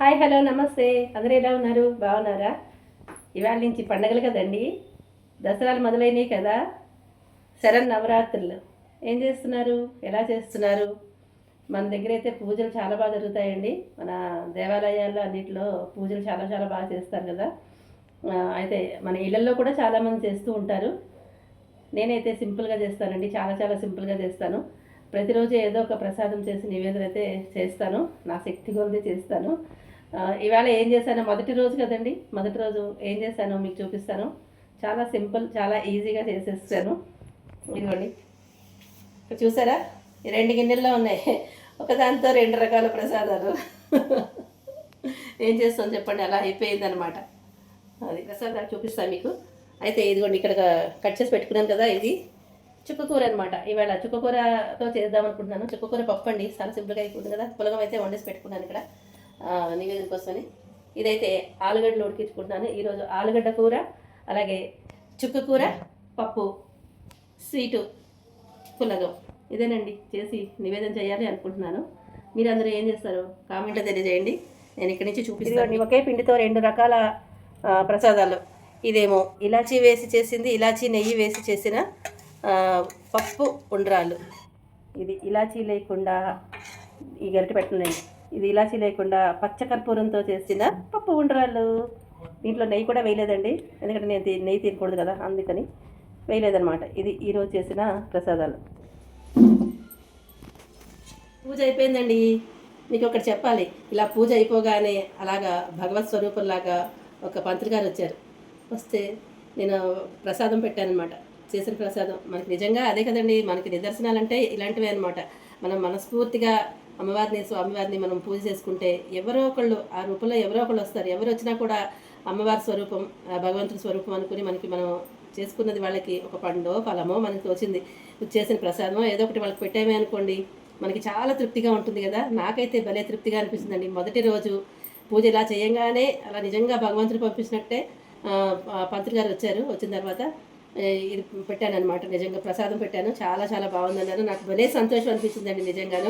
Hi hello నమస్తే. అందరూ ఎలా ఉన్నారు? బాగున్నారా? ఇవాళ నుంచి పండగలు కదండి. దసరాలు మొదలైనవి కదా. శరణ్ నవరాత్రులు ఏం చేస్తున్నారు? ఎలా చేస్తున్నారు? మన దగ్గర అయితే పూజలు చాలా బాగా జరుగుతాయండి. మన దేవాలయాల్లో అన్నింటిలో పూజలు చాలా చాలా బాగా చేస్తారు కదా. అయితే మన ఇళ్ళల్లో కూడా చాలామంది చేస్తూ ఉంటారు. నేనైతే సింపుల్గా చేస్తానండి. చాలా చాలా సింపుల్గా చేస్తాను. ప్రతిరోజు ఏదో ఒక ప్రసాదం చేసి నివేదన అయితే చేస్తాను. నా శక్తి కొలది చేస్తాను. ఇవాళ ఏం చేశానో మొదటి రోజు కదండి. మొదటి రోజు ఏం చేశానో మీకు చూపిస్తాను. చాలా సింపుల్ చాలా ఈజీగా చేసేస్తాను ఇదిగోండి. చూసారా? రెండు గిన్నెల్లో ఉన్నాయి. ఒకదాంతో రెండు రకాల ప్రసాదాలు. ఏం చేస్తాం చెప్పండి? అలా అయిపోయిందనమాట అది ప్రసాదాలు చూపిస్తాను మీకు. అయితే ఇదిగోండి ఇక్కడ కట్ చేసి పెట్టుకున్నాను కదా ఇది. చుక్కకూర అనమాట ఇవాళ చుక్కకూరతో చేద్దాం అనుకుంటున్నాను చుక్కకూర పప్పు అండి చాలా సింపుల్గా అయిపోతుంది కదా. పులగం అయితే వండేసి పెట్టుకున్నాను ఇక్కడ. నివేదన కోసమని. ఇదైతే ఆలుగడ్డలు ఉడికించుకుంటున్నాను. ఈరోజు ఆలుగడ్డ కూర అలాగే చుక్కకూర పప్పు స్వీటు పులగం ఇదేనండి. చేసి నివేదన చేయాలి అనుకుంటున్నాను. మీరందరూ ఏం చేస్తారు? కామెంట్లో తెలియజేయండి. నేను ఇక్కడి నుంచి చూపిస్తాను. ఒకే పిండితో రెండు రకాల ప్రసాదాలు. ఇదేమో ఇలాచీ వేసి చేసింది ఇలాచీ నెయ్యి వేసి చేసిన పప్పు ఉండ్రాళ్ళు. ఇది ఇలాచీ లేకుండా ఈ గరిటె పెట్టండి ఇది ఇలాచీ లేకుండా పచ్చకర్పూరంతో చేసిన పప్పు ఉండ్రాళ్ళు. దీంట్లో నెయ్యి కూడా వేయలేదండి. ఎందుకంటే నేను నెయ్యి తినకూడదు కదా అందుకని వేయలేదన్నమాట. ఇది ఈరోజు చేసిన ప్రసాదాలు. పూజ అయిపోయిందండి. మీకు ఒకటి చెప్పాలి. ఇలా పూజ అయిపోగానే అలాగా భగవత్ స్వరూపంలాగా ఒక పంతులు గారు వచ్చారు. వస్తే నేను ప్రసాదం పెట్టానమాట చేసిన ప్రసాదం. మనకి నిజంగా అదే కదండి. మనకి నిదర్శనాలంటే ఇలాంటివే అనమాట మనం మనస్ఫూర్తిగా అమ్మవారిని స్వామివారిని మనం పూజ చేసుకుంటే ఎవరో ఒకళ్ళు ఆ రూపంలో ఎవరో ఒకళ్ళు వస్తారు. ఎవరు వచ్చినా కూడా అమ్మవారి స్వరూపం భగవంతుడి స్వరూపం అనుకుని మనకి మనం చేసుకున్నది వాళ్ళకి ఒక పండో ఫలమో మనకి వచ్చింది చేసిన ప్రసాదమో ఏదో ఒకటి వాళ్ళకి పెట్టామే అనుకోండి మనకి చాలా తృప్తిగా ఉంటుంది కదా. నాకైతే భలే తృప్తిగా అనిపిస్తుందండి. మొదటి రోజు పూజ ఇలా చేయంగానే అలా నిజంగా భగవంతుడు పంపించినట్టే పంతులు గారు వచ్చారు. వచ్చిన తర్వాత ఇది పెట్టాను అనమాట నిజంగా ప్రసాదం పెట్టాను. చాలా చాలా బాగుందన్నారు నాకు భలే సంతోషం అనిపించిందండి నిజంగాను.